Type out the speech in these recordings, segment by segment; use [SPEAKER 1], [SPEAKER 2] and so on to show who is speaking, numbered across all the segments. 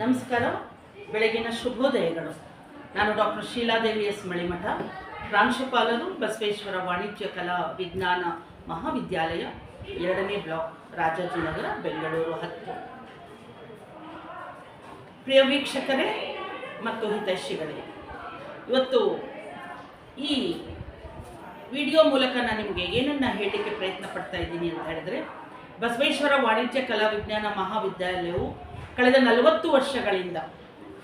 [SPEAKER 1] ನಮಸ್ಕಾರ, ಬೆಳಗಿನ ಶುಭೋದಯಗಳು. ನಾನು ಡಾಕ್ಟರ್ ಶೀಲಾದೇವಿ ಎಸ್ ಮಳಿಮಠ, ಪ್ರಾಂಶುಪಾಲರು ಬಸವೇಶ್ವರ ವಾಣಿಜ್ಯ ಕಲಾ ವಿಜ್ಞಾನ ಮಹಾವಿದ್ಯಾಲಯ, ಎರಡನೇ ಬ್ಲಾಕ್, ರಾಜಾಜಿನಗರ, ಬೆಂಗಳೂರು ಹತ್ತು. ಪ್ರಿಯ ವೀಕ್ಷಕರೇ ಮತ್ತು ಹಿತೈಷಿಗಳೇ, ಇವತ್ತು ಈ ವಿಡಿಯೋ ಮೂಲಕ ನಾನು ನಿಮಗೆ ಏನನ್ನ ಹೇಳಲಿಕ್ಕೆ ಪ್ರಯತ್ನ ಪಡ್ತಾ ಇದ್ದೀನಿ ಅಂತ ಹೇಳಿದ್ರೆ, ಬಸವೇಶ್ವರ ವಾಣಿಜ್ಯ ಕಲಾ ವಿಜ್ಞಾನ ಮಹಾವಿದ್ಯಾಲಯವು ಕಳೆದ ನಲವತ್ತು ವರ್ಷಗಳಿಂದ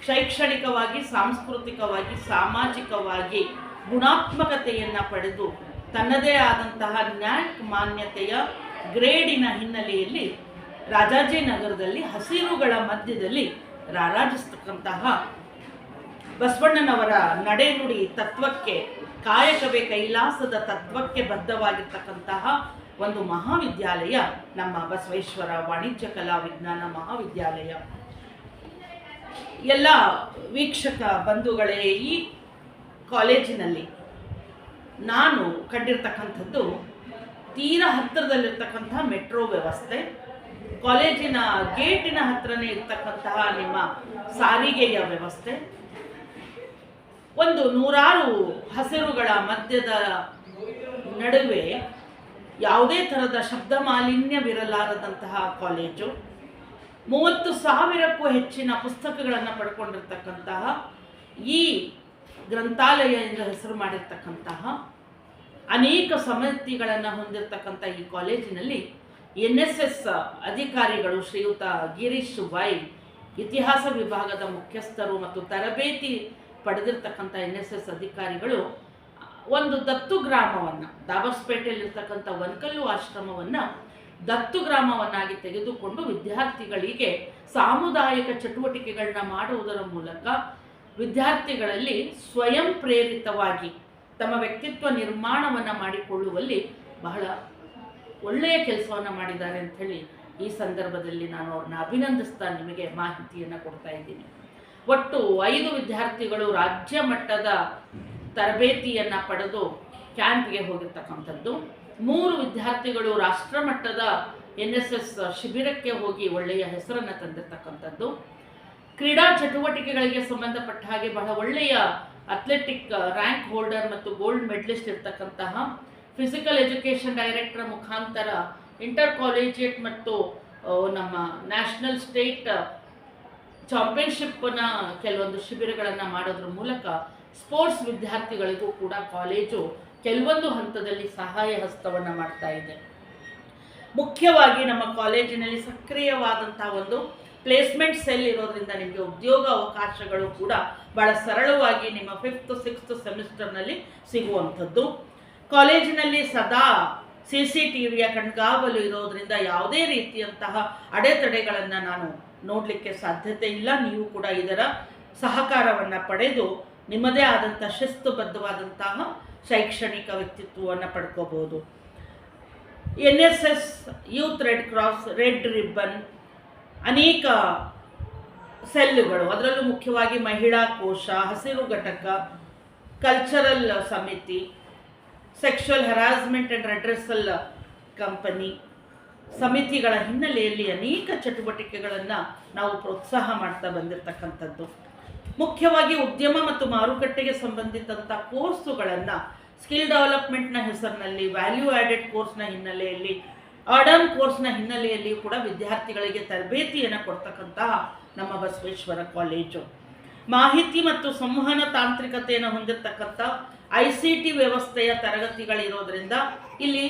[SPEAKER 1] ಶೈಕ್ಷಣಿಕವಾಗಿ, ಸಾಂಸ್ಕೃತಿಕವಾಗಿ, ಸಾಮಾಜಿಕವಾಗಿ ಗುಣಾತ್ಮಕತೆಯನ್ನು ಪಡೆದು ತನ್ನದೇ ಆದಂತಹ ನ್ಯಾಕ್ ಮಾನ್ಯತೆಯ ಗ್ರೇಡಿನ ಹಿನ್ನೆಲೆಯಲ್ಲಿ ರಾಜಾಜಿನಗರದಲ್ಲಿ ಹಸಿರುಗಳ ಮಧ್ಯದಲ್ಲಿ ರಾರಾಜಿಸ್ತಕ್ಕಂತಹ ಬಸವಣ್ಣನವರ ನಡೆನುಡಿ ತತ್ವಕ್ಕೆ, ಕಾಯಕವೇ ಕೈಲಾಸದ ತತ್ವಕ್ಕೆ ಬದ್ಧವಾಗಿರ್ತಕ್ಕಂತಹ ಒಂದು ಮಹಾವಿದ್ಯಾಲಯ, ನಮ್ಮ ಬಸವೇಶ್ವರ ವಾಣಿಜ್ಯ ಕಲಾ ವಿಜ್ಞಾನ ಮಹಾವಿದ್ಯಾಲಯ. ಎಲ್ಲ ವೀಕ್ಷಕ ಬಂಧುಗಳೇ ಈ ಕಾಲೇಜಿನಲ್ಲಿ ನಾನು ಕಂಡಿರ್ತಕ್ಕಂಥದ್ದು ತೀರ ಹತ್ತಿರದಲ್ಲಿರ್ತಕ್ಕಂಥ ಮೆಟ್ರೋ ವ್ಯವಸ್ಥೆ, ಕಾಲೇಜಿನ ಗೇಟಿನ ಹತ್ರನೇ ಇರ್ತಕ್ಕಂತಹ ನಿಮ್ಮ ಸಾರಿಗೆಯ ವ್ಯವಸ್ಥೆ, ಒಂದು ನೂರಾರು ಹಸಿರುಗಳ ಮಧ್ಯದ ನಡುವೆ ಯಾವುದೇ ಥರದ ಶಬ್ದ ಮಾಲಿನ್ಯವಿರಲಾರದಂತಹ ಕಾಲೇಜು. ಮೂವತ್ತು ಸಾವಿರಕ್ಕೂ ಹೆಚ್ಚಿನ ಪುಸ್ತಕಗಳನ್ನು ಪಡ್ಕೊಂಡಿರ್ತಕ್ಕಂತಹ ಈ ಗ್ರಂಥಾಲಯ ಎಂದು ಹೆಸರು ಮಾಡಿರ್ತಕ್ಕಂತಹ ಅನೇಕ ಸಮಿತಿಗಳನ್ನು ಹೊಂದಿರತಕ್ಕಂಥ ಈ ಕಾಲೇಜಿನಲ್ಲಿ ಎನ್ ಎಸ್ ಎಸ್ ಅಧಿಕಾರಿಗಳು ಶ್ರೀಯುತ ಗಿರೀಶ್ ವೈ, ಇತಿಹಾಸ ವಿಭಾಗದ ಮುಖ್ಯಸ್ಥರು ಮತ್ತು ತರಬೇತಿ ಪಡೆದಿರ್ತಕ್ಕಂಥ ಎನ್ ಎಸ್ ಎಸ್ ಅಧಿಕಾರಿಗಳು ಒಂದು ದತ್ತು ಗ್ರಾಮವನ್ನು, ದಾಬಸ್ಪೇಟೆಯಲ್ಲಿರ್ತಕ್ಕಂಥ ವನಕಲ್ಲು ಆಶ್ರಮವನ್ನು ದತ್ತು ಗ್ರಾಮವನ್ನಾಗಿ ತೆಗೆದುಕೊಂಡು ವಿದ್ಯಾರ್ಥಿಗಳಿಗೆ ಸಾಮುದಾಯಿಕ ಚಟುವಟಿಕೆಗಳನ್ನ ಮಾಡುವುದರ ಮೂಲಕ ವಿದ್ಯಾರ್ಥಿಗಳಲ್ಲಿ ಸ್ವಯಂ ಪ್ರೇರಿತವಾಗಿ ತಮ್ಮ ವ್ಯಕ್ತಿತ್ವ ನಿರ್ಮಾಣವನ್ನು ಮಾಡಿಕೊಳ್ಳುವಲ್ಲಿ ಬಹಳ ಒಳ್ಳೆಯ ಕೆಲಸವನ್ನು ಮಾಡಿದ್ದಾರೆ ಅಂಥೇಳಿ ಈ ಸಂದರ್ಭದಲ್ಲಿ ನಾನು ಅವ್ರನ್ನ ಅಭಿನಂದಿಸ್ತಾ ನಿಮಗೆ ಮಾಹಿತಿಯನ್ನು ಕೊಡ್ತಾ ಇದ್ದೀನಿ. ಒಟ್ಟು ಐದು ವಿದ್ಯಾರ್ಥಿಗಳು ರಾಜ್ಯ ಮಟ್ಟದ ತರಬೇತಿಯನ್ನು ಪಡೆದು ಕ್ಯಾಂಪ್ಗೆ ಹೋಗಿರ್ತಕ್ಕಂಥದ್ದು. ಮೂರು ವಿದ್ಯಾರ್ಥಿಗಳು ರಾಷ್ಟ್ರ ಮಟ್ಟದ ಎನ್ ಎಸ್ ಎಸ್ ಶಿಬಿರಕ್ಕೆ ಹೋಗಿ ಒಳ್ಳೆಯ ಹೆಸರನ್ನು ತಂದಿರತಕ್ಕಂಥದ್ದು. ಕ್ರೀಡಾ ಚಟುವಟಿಕೆಗಳಿಗೆ ಸಂಬಂಧಪಟ್ಟ ಹಾಗೆ ಬಹಳ ಒಳ್ಳೆಯ ಅಥ್ಲೆಟಿಕ್ ರ್ಯಾಂಕ್ ಹೋಲ್ಡರ್ ಮತ್ತು ಗೋಲ್ಡ್ ಮೆಡಲಿಸ್ಟ್ ಇರ್ತಕ್ಕಂತಹ ಫಿಸಿಕಲ್ ಎಜುಕೇಷನ್ ಡೈರೆಕ್ಟರ್ ಮುಖಾಂತರ ಇಂಟರ್ ಕಾಲೇಜಿಯೇಟ್ ಮತ್ತು ನಮ್ಮ ನ್ಯಾಷನಲ್ ಸ್ಟೇಟ್ ಚಾಂಪಿಯನ್ಶಿಪ್ನ ಕೆಲವೊಂದು ಶಿಬಿರಗಳನ್ನು ಮಾಡೋದ್ರ ಮೂಲಕ ಸ್ಪೋರ್ಟ್ಸ್ ವಿದ್ಯಾರ್ಥಿಗಳಿಗೂ ಕೂಡ ಕಾಲೇಜು ಕೆಲವೊಂದು ಹಂತದಲ್ಲಿ ಸಹಾಯ ಹಸ್ತವನ್ನು ಮಾಡ್ತಾ ಇದೆ. ಮುಖ್ಯವಾಗಿ ನಮ್ಮ ಕಾಲೇಜಿನಲ್ಲಿ ಸಕ್ರಿಯವಾದಂಥ ಒಂದು ಪ್ಲೇಸ್ಮೆಂಟ್ ಸೆಲ್ ಇರೋದ್ರಿಂದ ನಿಮಗೆ ಉದ್ಯೋಗ ಅವಕಾಶಗಳು ಕೂಡ ಬಹಳ ಸರಳವಾಗಿ ನಿಮ್ಮ ಫಿಫ್ತ್ ಸಿಕ್ಸ್ತ್ ಸೆಮಿಸ್ಟರ್ನಲ್ಲಿ ಸಿಗುವಂಥದ್ದು. ಕಾಲೇಜಿನಲ್ಲಿ ಸದಾ ಸಿ ಸಿ ಟಿ ವಿಯ ಕಣ್ಗಾವಲು ಇರೋದ್ರಿಂದ ಯಾವುದೇ ರೀತಿಯಂತಹ ಅಡೆತಡೆಗಳನ್ನು ನಾನು ನೋಡಲಿಕ್ಕೆ ಸಾಧ್ಯತೆ ಇಲ್ಲ. ನೀವು ಕೂಡ ಇದರ ಸಹಕಾರವನ್ನು ಪಡೆದು ನಿಮ್ಮದೇ ಆದಂಥ ಶಿಸ್ತುಬದ್ಧವಾದಂತಹ ಶೈಕ್ಷಣಿಕ ವ್ಯಕ್ತಿತ್ವವನ್ನು ಪಡ್ಕೋಬೋದು. N S S youth red cross red ribbon ಅನೇಕ ಸೆಲ್ಗಳು ಅದರಲ್ಲೂ ಮುಖ್ಯವಾಗಿ ಮಹಿಳಾ ಕೋಶ, ಹಸಿರು ಘಟಕ ಕಲ್ಚರಲ್ ಸಮಿತಿ sexual harassment and redressal company ಸಮಿತಿಗಳ ಹಿನ್ನೆಲೆಯಲ್ಲಿ ಅನೇಕ ಚಟುವಟಿಕೆಗಳನ್ನು ನಾವು ಪ್ರೋತ್ಸಾಹ ಮಾಡ್ತಾ ಬಂದಿರತಕ್ಕಂಥದ್ದು. ಮುಖ್ಯವಾಗಿ ಉದ್ಯಮ ಮತ್ತು ಮಾರುಕಟ್ಟೆಗೆ ಸಂಬಂಧಿಸಿದಂಥ ಕೋರ್ಸುಗಳನ್ನು ಸ್ಕಿಲ್ ಡೆವಲಪ್ಮೆಂಟ್ನ ಹೆಸರಿನಲ್ಲಿ ವ್ಯಾಲ್ಯೂ ಆ್ಯಡೆಡ್ ಕೋರ್ಸ್ನ ಹಿನ್ನೆಲೆಯಲ್ಲಿ ಅಡಮ್ ಕೋರ್ಸ್ನ ಹಿನ್ನೆಲೆಯಲ್ಲಿ ಕೂಡ ವಿದ್ಯಾರ್ಥಿಗಳಿಗೆ ತರಬೇತಿಯನ್ನು ಕೊಡ್ತಕ್ಕಂತಹ ನಮ್ಮ ಬಸವೇಶ್ವರ ಕಾಲೇಜು ಮಾಹಿತಿ ಮತ್ತು ಸಂವಹನ ತಾಂತ್ರಿಕತೆಯನ್ನು ಹೊಂದಿರತಕ್ಕಂಥ ಐ ಸಿ ಟಿ ವ್ಯವಸ್ಥೆಯ ತರಗತಿಗಳಿರೋದ್ರಿಂದ ಇಲ್ಲಿ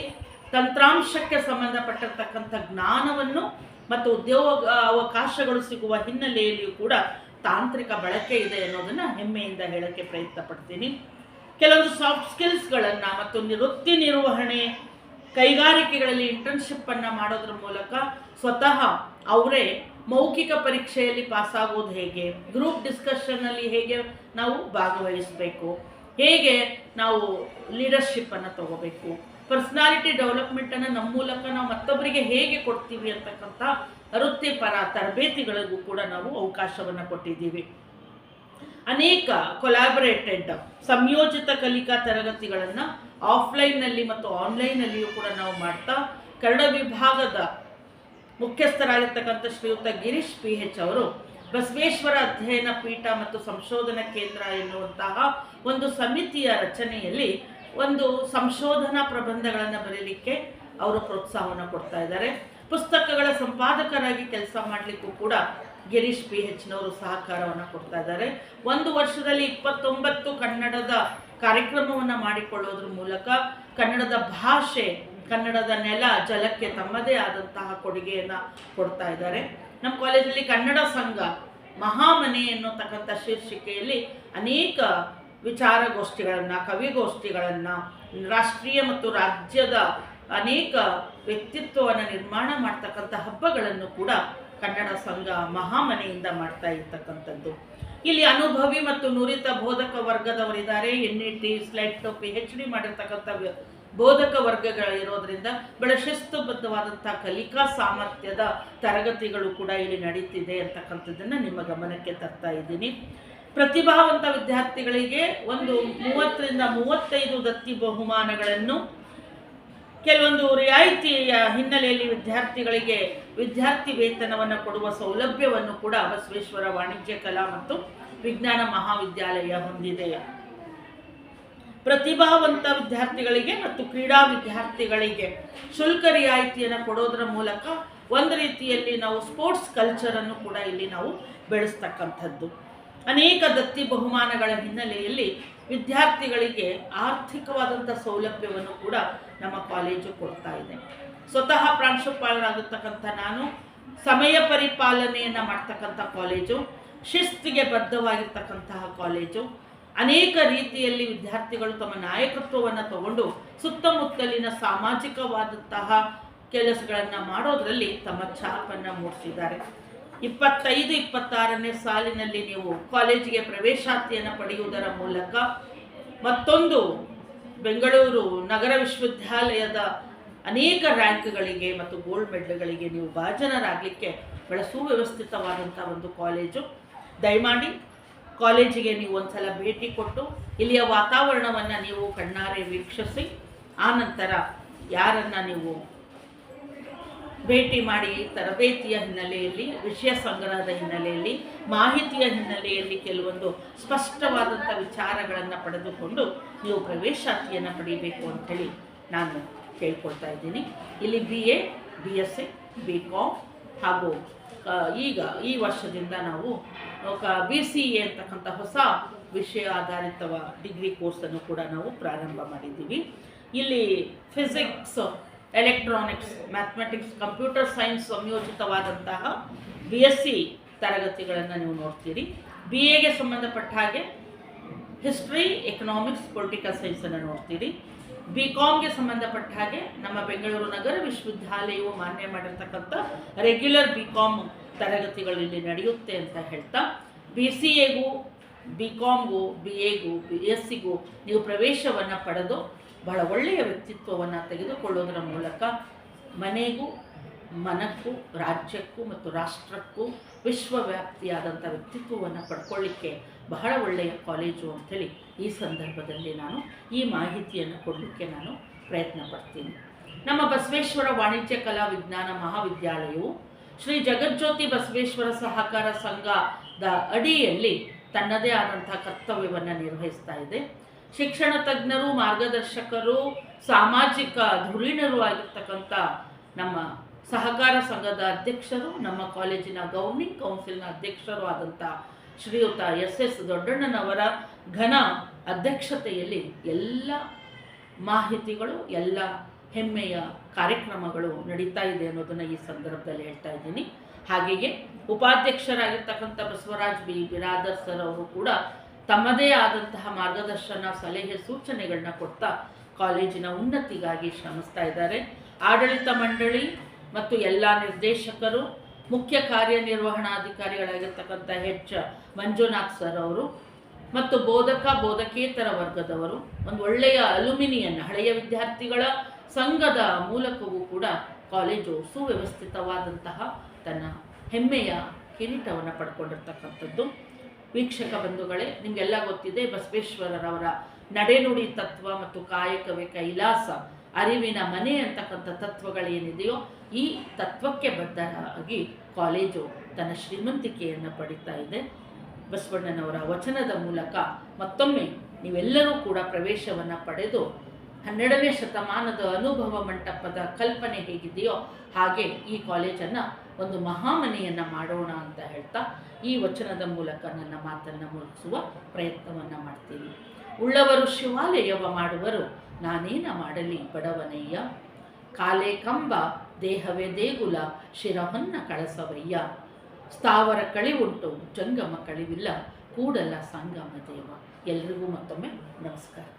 [SPEAKER 1] ತಂತ್ರಾಂಶಕ್ಕೆ ಸಂಬಂಧಪಟ್ಟಿರ್ತಕ್ಕಂಥ ಜ್ಞಾನವನ್ನು ಮತ್ತು ಉದ್ಯೋಗ ಅವಕಾಶಗಳು ಸಿಗುವ ಹಿನ್ನೆಲೆಯಲ್ಲಿಯೂ ಕೂಡ ತಾಂತ್ರಿಕ ಬಳಕೆ ಇದೆ ಅನ್ನೋದನ್ನು ಹೆಮ್ಮೆಯಿಂದ ಹೇಳೋಕ್ಕೆ ಪ್ರಯತ್ನ ಪಡ್ತೀನಿ. ಕೆಲವೊಂದು ಸಾಫ್ಟ್ ಸ್ಕಿಲ್ಸ್ಗಳನ್ನು ಮತ್ತು ನಿವೃತ್ತಿ ನಿರ್ವಹಣೆ ಕೈಗಾರಿಕೆಗಳಲ್ಲಿ ಇಂಟರ್ನ್ಶಿಪ್ಪನ್ನು ಮಾಡೋದ್ರ ಮೂಲಕ ಸ್ವತಃ ಅವರೇ ಮೌಖಿಕ ಪರೀಕ್ಷೆಯಲ್ಲಿ ಪಾಸಾಗೋದು ಹೇಗೆ ಗ್ರೂಪ್ ಡಿಸ್ಕಷನ್ನಲ್ಲಿ ಹೇಗೆ ನಾವು ಭಾಗವಹಿಸಬೇಕು, ಹೇಗೆ ನಾವು ಲೀಡರ್ಶಿಪ್ಪನ್ನು ತಗೋಬೇಕು ಪರ್ಸ್ನಾಲಿಟಿ ಡೆವಲಪ್ಮೆಂಟನ್ನು ನಮ್ಮ ಮೂಲಕ ನಾವು ಮತ್ತೊಬ್ಬರಿಗೆ ಹೇಗೆ ಕೊಡ್ತೀವಿ ಅಂತಕ್ಕಂಥ ವೃತ್ತಿಪರ ತರಬೇತಿಗಳಿಗೂ ಕೂಡ ನಾವು ಅವಕಾಶವನ್ನು ಕೊಟ್ಟಿದ್ದೀವಿ. ಅನೇಕ ಕೊಲಾಬರೇಟೆಡ್ ಸಂಯೋಜಿತ ಕಲಿಕಾ ತರಗತಿಗಳನ್ನು ಆಫ್ಲೈನ್ನಲ್ಲಿ ಮತ್ತು ಆನ್ಲೈನ್ನಲ್ಲಿಯೂ ಕೂಡ ನಾವು ಮಾಡ್ತಾ, ಕನ್ನಡ ವಿಭಾಗದ ಮುಖ್ಯಸ್ಥರಾಗಿರ್ತಕ್ಕಂಥ ಶ್ರೀಯುತ ಗಿರೀಶ್ ಪಿ ಎಚ್ ಅವರು ಬಸವೇಶ್ವರ ಅಧ್ಯಯನ ಪೀಠ ಮತ್ತು ಸಂಶೋಧನಾ ಕೇಂದ್ರ ಎನ್ನುವಂತಹ ಒಂದು ಸಮಿತಿಯ ರಚನೆಯಲ್ಲಿ ಒಂದು ಸಂಶೋಧನಾ ಪ್ರಬಂಧಗಳನ್ನು ಬರೀಲಿಕ್ಕೆ ಅವರು ಪ್ರೋತ್ಸಾಹವನ್ನು ಕೊಡ್ತಾ ಇದ್ದಾರೆ. ಪುಸ್ತಕಗಳ ಸಂಪಾದಕರಾಗಿ ಕೆಲಸ ಮಾಡಲಿಕ್ಕೂ ಕೂಡ ಗಿರೀಶ್ ಪಿ ಹೆಚ್ನವರು ಸಹಕಾರವನ್ನು ಕೊಡ್ತಾ ಇದ್ದಾರೆ. ಒಂದು ವರ್ಷದಲ್ಲಿ ಇಪ್ಪತ್ತೊಂಬತ್ತು ಕನ್ನಡದ ಕಾರ್ಯಕ್ರಮವನ್ನು ಮಾಡಿಕೊಳ್ಳೋದ್ರ ಮೂಲಕ ಕನ್ನಡದ ಭಾಷೆ, ಕನ್ನಡದ ನೆಲ, ಜಲಕ್ಕೆ ತಮ್ಮದೇ ಆದಂತಹ ಕೊಡುಗೆಯನ್ನು ಕೊಡ್ತಾ ಇದ್ದಾರೆ. ನಮ್ಮ ಕಾಲೇಜಲ್ಲಿ ಕನ್ನಡ ಸಂಘ ಮಹಾಮನೆ ಎನ್ನುತಕ್ಕಂಥ ಶೀರ್ಷಿಕೆಯಲ್ಲಿ ಅನೇಕ ವಿಚಾರಗೋಷ್ಠಿಗಳನ್ನು, ಕವಿಗೋಷ್ಠಿಗಳನ್ನು ರಾಷ್ಟ್ರೀಯ ಮತ್ತು ರಾಜ್ಯದ ಅನೇಕ ವ್ಯಕ್ತಿತ್ವವನ್ನು ನಿರ್ಮಾಣ ಮಾಡ್ತಕ್ಕಂಥ ಹಬ್ಬಗಳನ್ನು ಕೂಡ ಕನ್ನಡ ಸಂಘ ಮಹಾಮನೆಯಿಂದ ಮಾಡ್ತಾ ಇರ್ತಕ್ಕಂಥದ್ದು. ಇಲ್ಲಿ ಅನುಭವಿ ಮತ್ತು ನುರಿತ ಬೋಧಕ ವರ್ಗದವರಿದ್ದಾರೆ. N E T SLET P H D ಮಾಡಿರ್ತಕ್ಕಂಥ ಬೋಧಕ ವರ್ಗಗಳ ಇರೋದ್ರಿಂದ ಬಹಳ ಶಿಸ್ತುಬದ್ಧವಾದಂತಹ ಕಲಿಕಾ ಸಾಮರ್ಥ್ಯದ ತರಗತಿಗಳು ಕೂಡ ಇಲ್ಲಿ ನಡೀತಿದೆ ಅಂತಕ್ಕಂಥದ್ದನ್ನು ನಿಮ್ಮ ಗಮನಕ್ಕೆ ತರ್ತಾ ಇದ್ದೀನಿ. ಪ್ರತಿಭಾವಂತ ವಿದ್ಯಾರ್ಥಿಗಳಿಗೆ ಒಂದು ಮೂವತ್ತರಿಂದ ಮೂವತ್ತೈದು ದತ್ತಿ ಬಹುಮಾನಗಳನ್ನು ಕೆಲವೊಂದು ರಿಯಾಯಿತಿಯ ಹಿನ್ನೆಲೆಯಲ್ಲಿ ವಿದ್ಯಾರ್ಥಿಗಳಿಗೆ ವಿದ್ಯಾರ್ಥಿ ವೇತನವನ್ನು ಕೊಡುವ ಸೌಲಭ್ಯವನ್ನು ಕೂಡ ಬಸವೇಶ್ವರ ವಾಣಿಜ್ಯ ಕಲಾ ಮತ್ತು ವಿಜ್ಞಾನ ಮಹಾವಿದ್ಯಾಲಯ ಹೊಂದಿದೆ. ಪ್ರತಿಭಾವಂತ ವಿದ್ಯಾರ್ಥಿಗಳಿಗೆ ಮತ್ತು ಕ್ರೀಡಾ ವಿದ್ಯಾರ್ಥಿಗಳಿಗೆ ಶುಲ್ಕ ರಿಯಾಯಿತಿಯನ್ನು ಕೊಡೋದ್ರ ಮೂಲಕ ಒಂದು ರೀತಿಯಲ್ಲಿ ನಾವು ಸ್ಪೋರ್ಟ್ಸ್ ಕಲ್ಚರನ್ನು ಕೂಡ ಇಲ್ಲಿ ನಾವು ಬೆಳೆಸ್ತಕ್ಕಂಥದ್ದು. ಅನೇಕ ದತ್ತಿ ಬಹುಮಾನಗಳ ಹಿನ್ನೆಲೆಯಲ್ಲಿ ವಿದ್ಯಾರ್ಥಿಗಳಿಗೆ ಆರ್ಥಿಕವಾದಂಥ ಸೌಲಭ್ಯವನ್ನು ಕೂಡ ನಮ್ಮ ಕಾಲೇಜು ಕೊಡ್ತಾ ಇದೆ. ಸ್ವತಃ ಪ್ರಾಂಶುಪಾಲರಾಗಿರ್ತಕ್ಕಂಥ ನಾನು, ಸಮಯ ಪರಿಪಾಲನೆಯನ್ನು ಮಾಡ್ತಕ್ಕಂಥ ಕಾಲೇಜು, ಶಿಸ್ತಿಗೆ ಬದ್ಧವಾಗಿರ್ತಕ್ಕಂತಹ ಕಾಲೇಜು, ಅನೇಕ ರೀತಿಯಲ್ಲಿ ವಿದ್ಯಾರ್ಥಿಗಳು ತಮ್ಮ ನಾಯಕತ್ವವನ್ನು ತಗೊಂಡು ಸುತ್ತಮುತ್ತಲಿನ ಸಾಮಾಜಿಕವಾದಂತಹ ಕೆಲಸಗಳನ್ನು ಮಾಡೋದರಲ್ಲಿ ತಮ್ಮ ಛಾಪನ್ನು ಮೂಡಿಸಿದ್ದಾರೆ. ಇಪ್ಪತ್ತೈದು, ಇಪ್ಪತ್ತಾರನೇ ಸಾಲಿನಲ್ಲಿ ನೀವು ಕಾಲೇಜಿಗೆ ಪ್ರವೇಶಾತಿಯನ್ನು ಪಡೆಯುವುದರ ಮೂಲಕ ಮತ್ತೊಂದು ಬೆಂಗಳೂರು ನಗರ ವಿಶ್ವವಿದ್ಯಾಲಯದ ಅನೇಕ ರ್ಯಾಂಕ್ಗಳಿಗೆ ಮತ್ತು ಗೋಲ್ಡ್ ಮೆಡಲ್ಗಳಿಗೆ ನೀವು ಭಾಜನರಾಗಲಿಕ್ಕೆ ಬಹಳ ಸುವ್ಯವಸ್ಥಿತವಾದಂಥ ಒಂದು ಕಾಲೇಜು. ದಯಮಾಡಿ ಕಾಲೇಜಿಗೆ ನೀವು ಒಂದ್ಸಲ ಭೇಟಿ ಕೊಟ್ಟು ಇಲ್ಲಿಯ ವಾತಾವರಣವನ್ನು ನೀವು ಕಣ್ಣಾರೆ ವೀಕ್ಷಿಸಿ ಆನಂತರ ಯಾರನ್ನು ನೀವು ಭೇಟಿ ಮಾಡಿ ತರಬೇತಿಯ ಹಿನ್ನೆಲೆಯಲ್ಲಿ, ವಿಷಯ ಸಂಗ್ರಹದ ಹಿನ್ನೆಲೆಯಲ್ಲಿ, ಮಾಹಿತಿಯ ಹಿನ್ನೆಲೆಯಲ್ಲಿ ಕೆಲವೊಂದು ಸ್ಪಷ್ಟವಾದಂಥ ವಿಚಾರಗಳನ್ನು ಪಡೆದುಕೊಂಡು ನೀವು ಪ್ರವೇಶಾತಿಯನ್ನು ಪಡೀಬೇಕು ಅಂಥೇಳಿ ನಾನು ಕೇಳ್ಕೊಳ್ತಾ ಇದ್ದೀನಿ. ಇಲ್ಲಿ B A B S C B com ಹಾಗೂ ಈಗ ಈ ವರ್ಷದಿಂದ ನಾವು ಬಿ ಸಿ ಎ ಅಂತಕ್ಕಂಥ ಹೊಸ ವಿಷಯ ಆಧಾರಿತವ ಡಿಗ್ರಿ ಕೋರ್ಸನ್ನು ಕೂಡ ನಾವು ಪ್ರಾರಂಭ ಮಾಡಿದ್ದೀವಿ. ಇಲ್ಲಿ physics electronics mathematics computer science ಸಂಯೋಜಿತವಾದಂತಹ B S C ತರಗತಿಗಳನ್ನು ನೀವು ನೋಡ್ತೀರಿ. ಬಿ ಎಗೆ ಸಂಬಂಧಪಟ್ಟ ಹಾಗೆ ಹಿಸ್ಟ್ರಿ ಎಕನಾಮಿಕ್ಸ್ ಪೊಲಿಟಿಕಲ್ ಸೈನ್ಸನ್ನು ನೋಡ್ತೀರಿ. ಬಿ ಕಾಮ್ಗೆ ಸಂಬಂಧಪಟ್ಟ ಹಾಗೆ ನಮ್ಮ ಬೆಂಗಳೂರು ನಗರ ವಿಶ್ವವಿದ್ಯಾಲಯವು ಮಾನ್ಯ ಮಾಡಿರ್ತಕ್ಕಂಥ ರೆಗ್ಯುಲರ್ ಬಿ ಕಾಮ್ ತರಗತಿಗಳು ಇಲ್ಲಿ ನಡೆಯುತ್ತೆ ಅಂತ ಹೇಳ್ತಾ ಬಿ ಸಿ ಎಗೂ ಬಿ ಕಾಮ್ಗೂ ಬಿ ಎಗೂ ಬಿ ಎಸ್ ಸಿಗೂ ನೀವು ಪ್ರವೇಶವನ್ನು ಪಡೆದು ಬಹಳ ಒಳ್ಳೆಯ ವ್ಯಕ್ತಿತ್ವವನ್ನು ತೆಗೆದುಕೊಳ್ಳೋದರ ಮೂಲಕ ಮನೆಗೂ, ಮನಕ್ಕೂ, ರಾಜ್ಯಕ್ಕೂ ಮತ್ತು ರಾಷ್ಟ್ರಕ್ಕೂ ವಿಶ್ವವ್ಯಾಪ್ತಿಯಾದಂಥ ವ್ಯಕ್ತಿತ್ವವನ್ನು ಪಡ್ಕೊಳ್ಳಿಕ್ಕೆ ಬಹಳ ಒಳ್ಳೆಯ ಕಾಲೇಜು ಅಂಥೇಳಿ ಈ ಸಂದರ್ಭದಲ್ಲಿ ನಾನು ಈ ಮಾಹಿತಿಯನ್ನು ಕೊಡಲಿಕ್ಕೆ ನಾನು ಪ್ರಯತ್ನ ಪಡ್ತೀನಿ. ನಮ್ಮ ಬಸವೇಶ್ವರ ವಾಣಿಜ್ಯ ಕಲಾ ವಿಜ್ಞಾನ ಮಹಾವಿದ್ಯಾಲಯವು ಶ್ರೀ ಜಗಜ್ಯೋತಿ ಬಸವೇಶ್ವರ ಸಹಕಾರ ಸಂಘದ ಅಡಿಯಲ್ಲಿ ತನ್ನದೇ ಆದಂಥ ಕರ್ತವ್ಯವನ್ನು ನಿರ್ವಹಿಸ್ತಾ ಇದೆ. ಶಿಕ್ಷಣ ತಜ್ಞರು, ಮಾರ್ಗದರ್ಶಕರು, ಸಾಮಾಜಿಕ ಧುರೀಣರು ಆಗಿರ್ತಕ್ಕಂಥ ನಮ್ಮ ಸಹಕಾರ ಸಂಘದ ಅಧ್ಯಕ್ಷರು, ನಮ್ಮ ಕಾಲೇಜಿನ ಗೌರ್ನಿಂಗ್ ಕೌನ್ಸಿಲ್ನ ಅಧ್ಯಕ್ಷರು ಆದಂಥ ಶ್ರೀಯುತ ಎಸ್ ಎಸ್ ದೊಡ್ಡಣ್ಣನವರ ಘನ ಅಧ್ಯಕ್ಷತೆಯಲ್ಲಿ ಎಲ್ಲ ಮಾಹಿತಿಗಳು, ಎಲ್ಲ ಹೆಮ್ಮೆಯ ಕಾರ್ಯಕ್ರಮಗಳು ನಡೀತಾ ಇದೆ ಅನ್ನೋದನ್ನು ಈ ಸಂದರ್ಭದಲ್ಲಿ ಹೇಳ್ತಾ ಇದ್ದೀನಿ. ಹಾಗೆಯೇ ಉಪಾಧ್ಯಕ್ಷರಾಗಿರ್ತಕ್ಕಂಥ ಬಸವರಾಜ್ ಬಿ ಬಿರಾದರ್ ಸರ್ ಅವರು ಕೂಡ ತಮ್ಮದೇ ಆದಂತಹ ಮಾರ್ಗದರ್ಶನ, ಸಲಹೆ, ಸೂಚನೆಗಳನ್ನ ಕೊಡ್ತಾ ಕಾಲೇಜಿನ ಉನ್ನತಿಗಾಗಿ ಶ್ರಮಿಸ್ತಾ ಇದ್ದಾರೆ. ಆಡಳಿತ ಮಂಡಳಿ ಮತ್ತು ಎಲ್ಲ ನಿರ್ದೇಶಕರು, ಮುಖ್ಯ ಕಾರ್ಯನಿರ್ವಹಣಾಧಿಕಾರಿಗಳಾಗಿರ್ತಕ್ಕಂಥ ಹೆಚ್ ಮಂಜುನಾಥ್ ಸರ್ ಅವರು ಮತ್ತು ಬೋಧಕ, ಬೋಧಕೇತರ ವರ್ಗದವರು, ಒಂದು ಒಳ್ಳೆಯ ಅಲುಮಿನಿಯನ್ ಹಳೆಯ ವಿದ್ಯಾರ್ಥಿಗಳ ಸಂಘದ ಮೂಲಕವೂ ಕೂಡ ಕಾಲೇಜು ಸುವ್ಯವಸ್ಥಿತವಾದಂತಹ ತನ್ನ ಹೆಮ್ಮೆಯ ಕಿರೀಟವನ್ನು ಪಡ್ಕೊಂಡಿರ್ತಕ್ಕಂಥದ್ದು. ವೀಕ್ಷಕ ಬಂಧುಗಳೇ, ನಿಮಗೆಲ್ಲ ಗೊತ್ತಿದೆ, ಬಸವೇಶ್ವರರವರ ನಡೆನುಡಿ ತತ್ವ ಮತ್ತು ಕಾಯಕವೇ ಕೈಲಾಸ ಅರಿವಿನ ಮನೆ ಅಂತಕ್ಕಂಥ ತತ್ವಗಳೇನಿದೆಯೋ, ಈ ತತ್ವಕ್ಕೆ ಬದ್ಧರಾಗಿ ಕಾಲೇಜು ತನ್ನ ಶ್ರೀಮಂತಿಕೆಯನ್ನು ಪಡಿತಾ ಇದೆ. ಬಸವಣ್ಣನವರ ವಚನದ ಮೂಲಕ ಮತ್ತೊಮ್ಮೆ ನೀವೆಲ್ಲರೂ ಕೂಡ ಪ್ರವೇಶವನ್ನು ಪಡೆದು ಹನ್ನೆರಡನೇ ಶತಮಾನದ ಅನುಭವ ಮಂಟಪದ ಕಲ್ಪನೆ ಹೇಗಿದೆಯೋ ಹಾಗೆ ಈ ಕಾಲೇಜನ್ನು ಒಂದು ಮಹಾಮನೆಯನ್ನು ಮಾಡೋಣ ಅಂತ ಹೇಳ್ತಾ ಈ ವಚನದ ಮೂಲಕ ನನ್ನ ಮಾತನ್ನು ಮುಗಿಸುವ ಪ್ರಯತ್ನವನ್ನು ಮಾಡ್ತೀನಿ. ಉಳ್ಳವರು ಶಿವಾಲಯವ ಮಾಡುವರು, ನಾನೇನ ಮಾಡಲಿ ಬಡವನಯ್ಯ? ಕಾಲೇ ಕಂಬ, ದೇಹವೇ ದೇಗುಲ ಶಿರವನ್ನ ಕಳಸವಯ್ಯ? ಸ್ಥಾವರ ಕಳಿವುಂಟು ಜಂಗಮ ಕಳಿವಿಲ್ಲ, ಕೂಡಲ ಸಂಗಮ ದೇವ. ಎಲ್ರಿಗೂ ಮತ್ತೊಮ್ಮೆ ನಮಸ್ಕಾರ.